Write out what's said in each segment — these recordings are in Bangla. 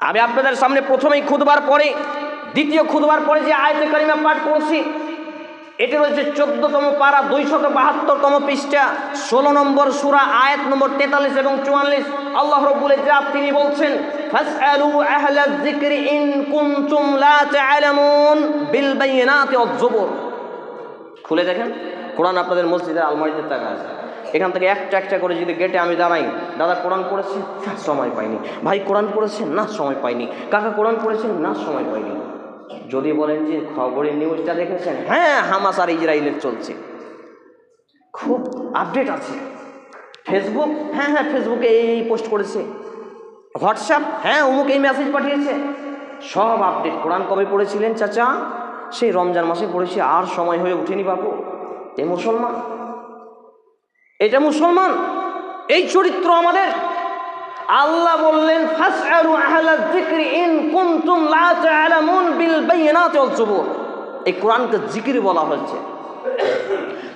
আমি আপনাদের সামনে প্রথমেই খুদবার পরে, দ্বিতীয় খুদবার পরে যে আয়তে কারিমা পাঠ করছি, এটি রয়েছে চোদ্দতম পারা দুইশত বাহাত্তরতম পৃষ্ঠা, ষোলো নম্বর সুরা, আয়াত নম্বর তেতাল্লিশ এবং চুয়াল্লিশ। আল্লাহ রব্বুল ইজাত তিনি বলছেন খুলে দেখেন, কোরআন আপনাদের মসজিদের আলমারিতে টাকা আছে। এখান থেকে একটা একটা করে যদি গেটে আমি দাঁড়াই দাদা কোরআন পড়েছে না, সময় পাইনি। ভাই কোরআন পড়েছে না সময় পাইনি। কাকা কোরআন পড়েছেন? না সময় পাইনি। যদি বলেন যে খবরের নিউজটা দেখেছেন হ্যাঁ হামাস আর ইসরায়েলের চলছে। খুব আপডেট আছে। ফেসবুক হ্যাঁ হ্যাঁ ফেসবুকে এই পোস্ট করেছে। হোয়াটসঅ্যাপ হ্যাঁ অমুক এই মেসেজ পাঠিয়েছে। সব আপডেট কোরআন কবে পড়েছিলেন চাচা? সেই রমজান মাসে পড়েছি আর সময় হয়ে ওঠেনি বাবু এ মুসলমান। এটা মুসলমান। এই চরিত্র আমাদের। আল্লাহ বললেন এই কোরআনকে জিকির বলা হয়েছে।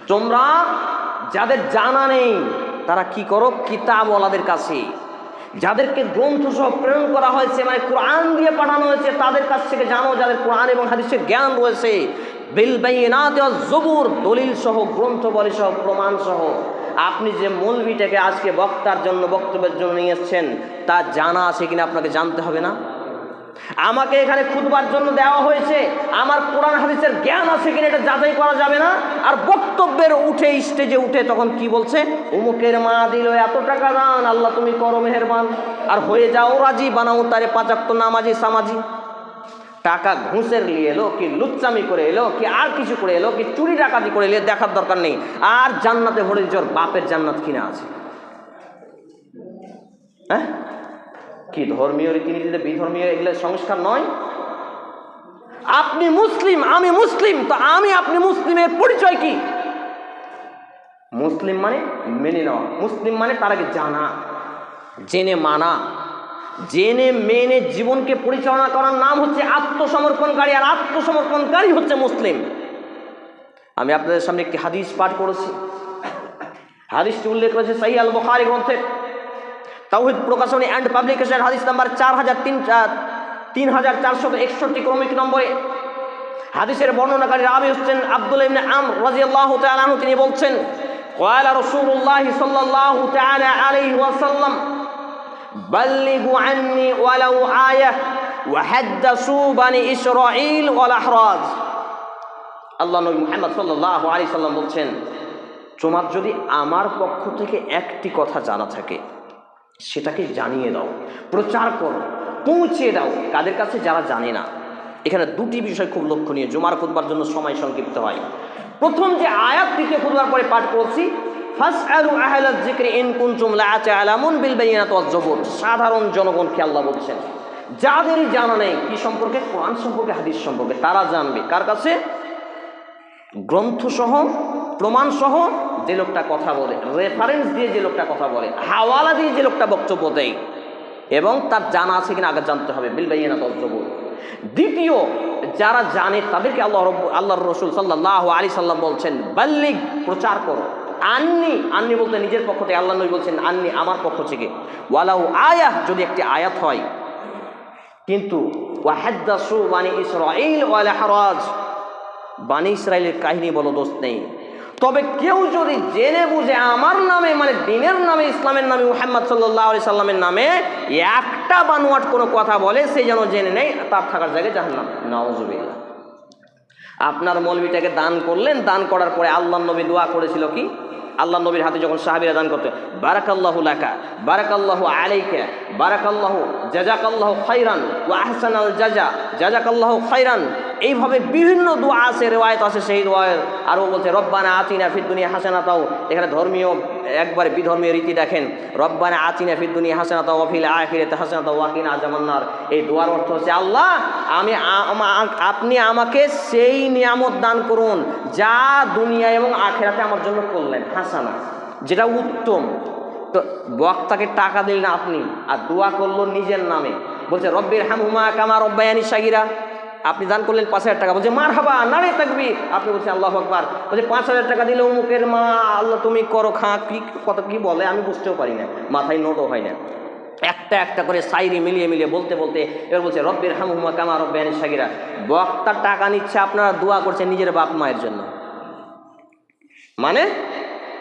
তোমরা যাদের জানা নেই, তারা কি করো? কিতাবওয়ালাদের কাছে। যাদেরকে গ্রন্থ সহ প্রেরণ করা হয়েছে মানে কোরআন দিয়ে পাঠানো হয়েছে, তাদের কাছ থেকে জানো, যাদের কোরআন এবং হাদিসের জ্ঞান রয়েছে। বিল বাইয়িনাতি ওয়াজ জুবুর দলিল সহ গ্রন্থ বলি সহ, প্রমাণ সহ। আপনি যে মৌলবিটাকে আজকে বক্তার জন্য বক্তব্যের জন্য নিয়ে এসছেন, তা জানা আছে কিনা আপনাকে জানতে হবে না? আমাকে এখানে খুদবার জন্য দেওয়া হয়েছে, আমার কোরআন হাদিসের জ্ঞান আছে কিনা এটা যাচাই করা যাবে না? আর বক্তব্যের উঠে, স্টেজে উঠে তখন কি বলছে? উমুকের মা দিল এত টাকা দান, আল্লাহ তুমি করো মেহেরবান। আর হয়ে যাও রাজি, বানাও তারে পাঁচাত্ত নামাজি, সামাজি। টাকা ঘুষের নিয়ে এলো, কি লুচ্চামি করে এলো, কি আর কিছু করে এলো, কি চুরি ডাকাতি করে এলো, দেখার দরকার নেই। আর জান্নাতে ভরে ওর বাপের জান্নাত কিনা আছে? হ্যাঁ? কি ধর্মীয় রীতিনীতিতে বিধর্মীয় এগুলো সংস্কার নয়? আপনি মুসলিম, আমি মুসলিম, তো আমি আপনি মুসলিমের পরিচয় কি? মুসলিম মানে মেনে নেওয়া, মুসলিম মানে তার আগে জানা, জেনে মানা। জেনে, মেনে জীবনকে পরিচালনা করার নাম হচ্ছে আত্মসমর্পণকারী আর আত্মসমর্পণকারী হচ্ছে মুসলিম। আমি আপনাদের সামনে একটি হাদিস পাঠ করেছি। হাদিসটি উল্লেখ করেছে সাহি আল বখারি গ্রন্থের তাহিদ প্রকাশনী অ্যান্ড পাবলিকেশন হাদিস নাম্বার চার হাজার তিন তিন হাজার চারশো একষট্টি ক্রমিক নম্বরে। হাদিসের বর্ণনাকারী রাবি হোসেন আব্দুল ইবনে আম রাজিয়াল্লাহ আল্লাহ তিনি বলছেন কয়ালা রাসূলুল্লাহ সাল্লাল্লাহু তাআলা আলাইহি ওয়াসাল্লাম বাল্লিগু আন্নি ওয়ালাউ আয়াহ ওয়াহাদ্দাসু বানি ইসরাঈল ওয়াল আহরাজ। আল্লাহ নবী মুহাম্মদ সাল্লাল্লাহু আলাইহি সাল্লাম বলছেন, তোমার যদি আমার পক্ষ থেকে একটি কথা জানা থাকে, সেটাকে জানিয়ে দাও, প্রচার করো, পৌঁছে দাও। কাদের কাছে? যারা জানে না। এখানে দুটি বিষয় খুব লক্ষণীয়। জুমার খুদবার জন্য সময় সংক্ষিপ্ত হয়। প্রথম যে আয়াত দ্বিতীয় খুদবার পরে পাঠ করছি সাধারণ জনগণকে আল্লাহ বলছেন? যাদেরই জানা নেই, কি সম্পর্কে? কোরআন সম্পর্কে, হাদিস সম্পর্কে, তারা জানবে। কার কাছে? গ্রন্থসহ, প্রমাণসহ যে লোকটা কথা বলে রেফারেন্স দিয়ে যে লোকটা কথা বলে, হাওয়ালা দিয়ে যে লোকটা বক্তব্য দেয়, এবং তার জানা আছে কিনা আগে জানতে হবে, বিল বাইনা তজ্জব দ্বিতীয়, যারা জানে, তাদেরকে আল্লাহ রব আল্লাহর রসুল সাল্লাহ আলী সাল্লাম বলছেন বাল্লিক প্রচার করো। আননি আননি বলতে নিজের পক্ষ থেকে আল্লাহ নবী বলছেন, আননি আমার পক্ষ থেকে। ওয়ালাউ আয়াহ, যদি একটি আয়াত হয়, কিন্তু ওয়াহাদ্দাসু মানে ইসরাইল ওয়াল হারাজ বানি ইসরায়েলের কাহিনী বলো দোষ নেই। তবে কেউ যদি জেনে বুঝে আমার নামে মানে দিনের নামে, ইসলামের নামে, মুহাম্মদ সাল্লাহ আলি সাল্লামের নামে একটা বানোয়াট কোনো কথা বলে, সে যেন জেনে নেই তার থাকার জায়গায় জাহান্নাম। নওয়াজুবিল্লাহ আপনার মৌলবিটাকে দান করলেন, দান করার পরে আল্লাহ নবী দোয়া করেছিল কি? আল্লাহ নবীর হাতে যখন সাহাবিরা দান করতে, বারাকাল্লাহু লাকা, বারাকাল্লাহু আলাইকা, বারাকাল্লাহু, জাজাকাল্লাহু খাইরান ওয়া আহসান আল জাজা, জাজাকাল্লাহু খাইরান এইভাবে বিভিন্ন দোয়া আছে, রেওয়ায়ত আছে সেই দোয়ার আরও বলছে, রব্বানা আতিনা ফিদ দুনিয়া হাসানা তাও এখানে ধর্মীয়, একবার বিধর্মীয় রীতি দেখেন। রব্বানা আতিনা ফিদ দুনিয়া হাসানা তাও অফিল আখিরাতে হাসানা তাও ওয়াকিনা আজামান্নার। এই দোয়ার অর্থ হচ্ছে, আল্লাহ, আমি আপনি আমাকে সেই নিয়ামত দান করুন যা দুনিয়া এবং আখেরাতে আমার জন্য করলেন, হাসানা, যেটা উত্তম। তো বক্তাকে টাকা দিলেন আপনি, আর দোয়া করল নিজের নামে। বলছে রব্বির হামহুমা কামা রব্বায়ানি সাগিরা। আপনি দান করলেন পাঁচ হাজার টাকা। বলছে মার হাবা নারে থাকবি আপনি বলছেন, আল্লাহ আকবার। বলছে, পাঁচ হাজার টাকা দিলে অমুকের মা, আল্লাহ তুমি করো, খা, কি, কত, কি বলে? আমি বুঝতেও পারি না। মাথায় নোটও হয় না। একটা একটা করে সাইরি মিলিয়ে মিলিয়ে বলতে বলতে এবার বলছে, রব্বির হামুমা কামা রব্বানি সাগিরা। বক্তার টাকা নিচ্ছে, আপনারা দোয়া করছেন নিজের বাপ মায়ের জন্য। মানে?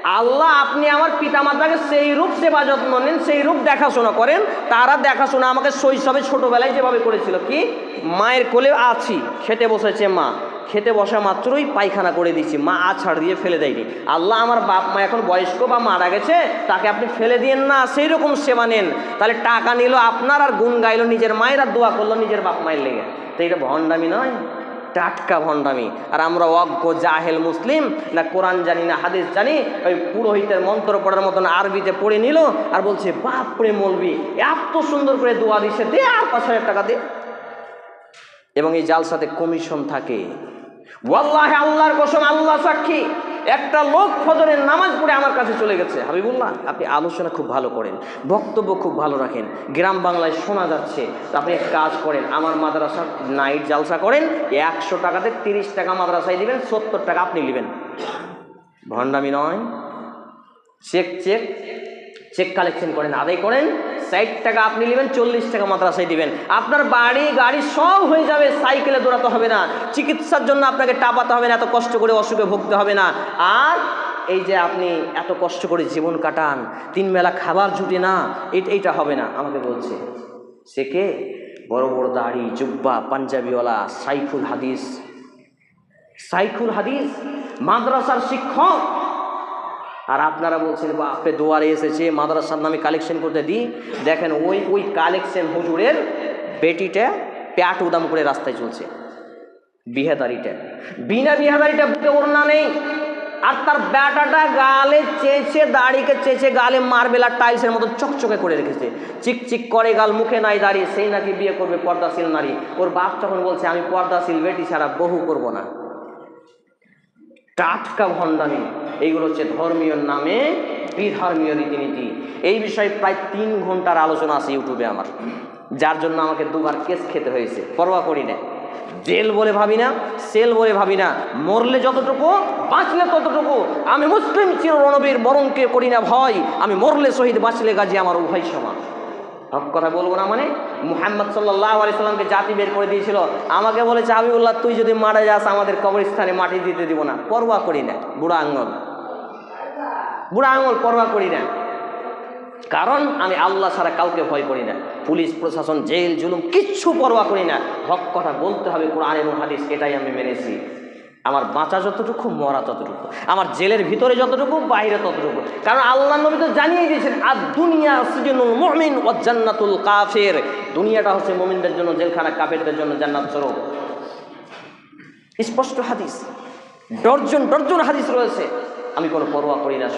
আল্লাহ, আপনি আমার পিতামাতাকে সেই রূপ সেবা যত্ন নেন, সেই রূপ দেখাশোনা করেন, তারা দেখাশোনা আমাকে শৈশবে, ছোটোবেলায় যেভাবে করেছিল। কি? মায়ের কোলে আছি, খেতে বসেছে মা। খেতে বসা মাত্রই পায়খানা করে দিচ্ছি মা আছাড় দিয়ে ফেলে দেয়নি। আল্লাহ আমার বাপ মা এখন বয়স্ক বা মারা গেছে, তাকে আপনি ফেলে দিয়েন না, সেই রকম সেবা নেন। তাহলে টাকা নিল আপনার আর গুণ গাইল নিজের মায়ের আর দোয়া করল নিজের বাপ মায়ের লেগে। তো এটা ভণ্ডামি নয়। টাটকা ভণ্ডামি। আর আমরা অজ্ঞ জাহেল মুসলিম, না কোরআন জানি, না হাদিস জানি, ওই পুরোহিতের মন্ত্র পড়ার মতন আরবিতে পড়ে নিল আর বলছে, বাপরে মলবি, এত সুন্দর করে দোয়া দিছে, দে আর পাঁচ হাজার টাকা দে। এবং এই জালসাতে কমিশন থাকে। ওয়াল্লাহে আল্লাহর কসম, আল্লাহ সাক্ষী। একটা লোক ফজরের নামাজ পড়ে আমার কাছে চলে গেছে। হাবিবুল্লাহ, আপনি আলোচনা খুব ভালো করেন, বক্তব্য খুব ভালো রাখেন। গ্রাম বাংলায় শোনা যাচ্ছে আপনি এক কাজ করেন, আমার মাদ্রাসা নাইট জালসা করেন, একশো টাকাতে তিরিশ টাকা মাদ্রাসায় দিবেন, সত্তর টাকা আপনি নেবেন। ভণ্ডামি নয়, চেক চেক। চেক কালেকশন করেন। আদায় করেন, ষাট টাকা আপনি নেবেন, চল্লিশ টাকা মাদ্রাসায় দিবেন। আপনার বাড়ি, গাড়ি সব হয়ে যাবে, সাইকেলে দৌড়াতে হবে না। চিকিৎসার জন্য আপনাকে টাপাতে হবে না, এত কষ্ট করে অসুখে ভুগতে হবে না। আর এই যে আপনি এত কষ্ট করে জীবন কাটান, তিন বেলা খাবার জুটে না এই- এইটা হবে না, আমাকে বলছে। সে কে? বড় বড় দাড়ি, জুব্বা, পাঞ্জাবিওয়ালা, সাইফুল হাদিস। সাইফুল হাদিস, মাদ্রাসার শিক্ষক। আর আপনারা বলছেন বাপরে দুয়ারে এসেছে, মাদ্রাসার নামে কালেকশন করতে দিই দেখেন, ওই ওই কালেকশন হুজুরের বেটিটা প্যাট উদাম করে রাস্তায় চলছে। বিহাদারিটা। বিনা বিহাদারিটা বুকে ওড়না নেই। আর তার ব্যাটাটা গালে চেঁচে, দাড়িকে চেঁচে গালে মার্বেল আর টাইলসের মতো চকচকে করে রেখেছে। চিক চিক করে গাল, মুখে নাই দাঁড়িয়ে, সেই নাকি বিয়ে করবে পর্দাশীল নারী। ওর বাপ তখন বলছে, আমি পর্দাশীল, বেটি ছাড়া বহু করব না। টাটকা ভণ্ডামি, এইগুলো হচ্ছে ধর্মীয় নামে বিধর্মীয় রীতিনীতি। এই বিষয়ে প্রায় তিন ঘণ্টার আলোচনা আছে ইউটিউবে আমার। যার জন্য আমাকে দুবার কেস খেতে হয়েছে। পরোয়া করি না। জেল বলে ভাবি না সেল বলে ভাবি না। মরলে যতটুকু, বাঁচলে ততটুকু। আমি মুসলিম চির রণবীর বরণকে করি না ভয়। আমি মরলে শহীদ, বাঁচলে গাজী আমার উভয় সমান। হক কথা বলব না মানে মুহাম্মদ সাল্লাহ আলি সাল্লামকে জাতি বের করে দিয়েছিল। আমাকে বলেছে, হাবিবুল্লাহ, তুই যদি মারা যাস, আমাদের কবরস্থানে মাটি দিতে দিব না। পরোয়া করি না, বুড়া আঙ্গল বুড়া আঙ্গল পরোয়া করি না। কারণ আমি আল্লাহ ছাড়া কাউকে ভয় করি না। পুলিশ, প্রশাসন, জেল, জুলুম, কিচ্ছু পরোয়া করি না। হক কথা বলতে হবে কোরআন এবং হাদিস, এটাই আমি মেনেছি। আমার বাঁচা যতটুকু, মরা ততটুকু। আমার জেলের ভিতরে যতটুকু, বাইরে ততটুকু। কারণ আল্লাহ নবী তো জানিয়ে দিয়েছেন, আর দুনিয়া সিজনুল মমিন ও জান্নাতুল কাফের। দুনিয়াটা হচ্ছে মমিনদের জন্য, জেলখানা কাফেরদের জন্য জান্নাত স্বরূপ। স্পষ্ট হাদিস। ডর্জন ডর্জন হাদিস রয়েছে। আমি কোনো পরোয়া করি না